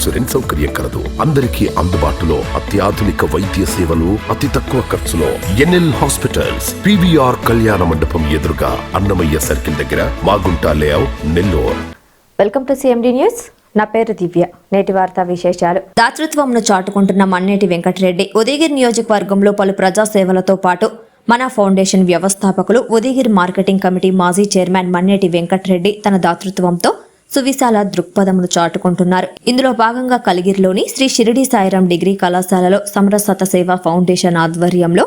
Insurance సౌకర్యం కలదు. అందరికీ అందుబాటులో అత్యాధునిక వైద్య సేవలు అతి తక్కువ ఖర్చులో. ఎన్ఎల్ హాస్పిటల్స్ పివిఆర్ కళ్యాణ మండపం ఎదురుగా అన్నమయ్య సర్కిల్ దగ్గర Magunta layout Nellore. Welcome to CMD news. నా పేరు దివ్య. నేటి వార్తా విశేషాలు. దాతృత్వంను చాటుకుంటున్న మన్నేటి వెంకటరెడ్డి ఉదయగిరి నియోజకవర్గంలో పలు ప్రజా సేవలతో పాటు మన ఫౌండేషన్ వ్యవస్థాపకులు ఉదయగిరి మార్కెటింగ్ కమిటీ మాజీ చైర్మన్ మన్నేటి వెంకటరెడ్డి తన దాతృత్వంతో సువిశాల దృక్పథమును చాటుకుంటున్నారు. ఇందులో భాగంగా కలిగిరిలోని శ్రీ షిరిడి సాయిరాం డిగ్రీ కళాశాలలో సమరసత సేవ ఫౌండేషన్ ఆధ్వర్యంలో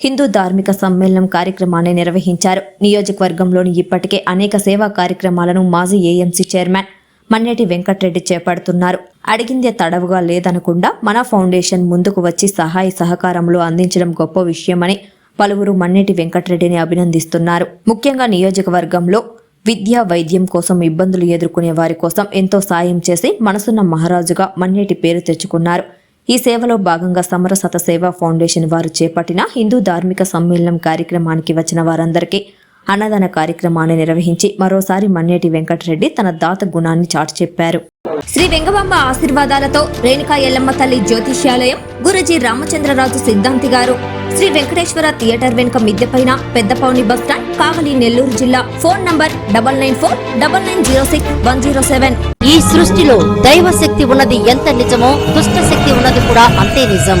హిందూ ధార్మిక సమ్మేళనం కార్యక్రమాన్ని నిర్వహించారు. నియోజకవర్గంలోని ఇప్పటికే అనేక సేవా కార్యక్రమాలను మాజీ ఏఎంసీ చైర్మన్ మన్నేటి వెంకట్రెడ్డి చేపడుతున్నారు. అడిగిందే తడవుగా లేదనకుండా మన ఫౌండేషన్ ముందుకు వచ్చి సహాయ సహకారంలో అందించడం గొప్ప విషయమని పలువురు మన్నేటి వెంకట్రెడ్డిని అభినందిస్తున్నారు. ముఖ్యంగా నియోజకవర్గంలో విద్య వైద్యం కోసం ఇబ్బందులు ఎదుర్కొనే వారి కోసం ఎంతో సాయం చేసి మనసున్న మహారాజుగా మన్నేటి పేరు తెచ్చుకున్నారు. ఈ సేవలో భాగంగా సమరసత సేవా ఫౌండేషన్ వారు చేపట్టిన హిందూ ధార్మిక సమ్మేళనం కార్యక్రమానికి వచ్చిన వారందరికీ అన్నదాన కార్యక్రమాన్ని నిర్వహించి మరోసారి మన్నేటి వెంకటరెడ్డి తన దాత గుణాన్ని చాటి చెప్పారు. శ్రీ వెంగబాంబ ఆశీర్వాదాలతో రేణుకా ఎల్లమ్మ తల్లి జ్యోతిష్యాలయం గురుజీ రామచంద్రరాజు సిద్ధాంతి గారు శ్రీ వెంకటేశ్వర థియేటర్ వెనుక మిద్దెపైన పెద్దపౌని బస్టాండ్ కావలి నెల్లూరు జిల్లా. Phone number double nine four double nine zero six one zero seven. ఈ సృష్టిలో దైవ శక్తి ఉన్నది ఎంత నిజమో దుష్ట శక్తి ఉన్నది కూడా అంతే నిజం.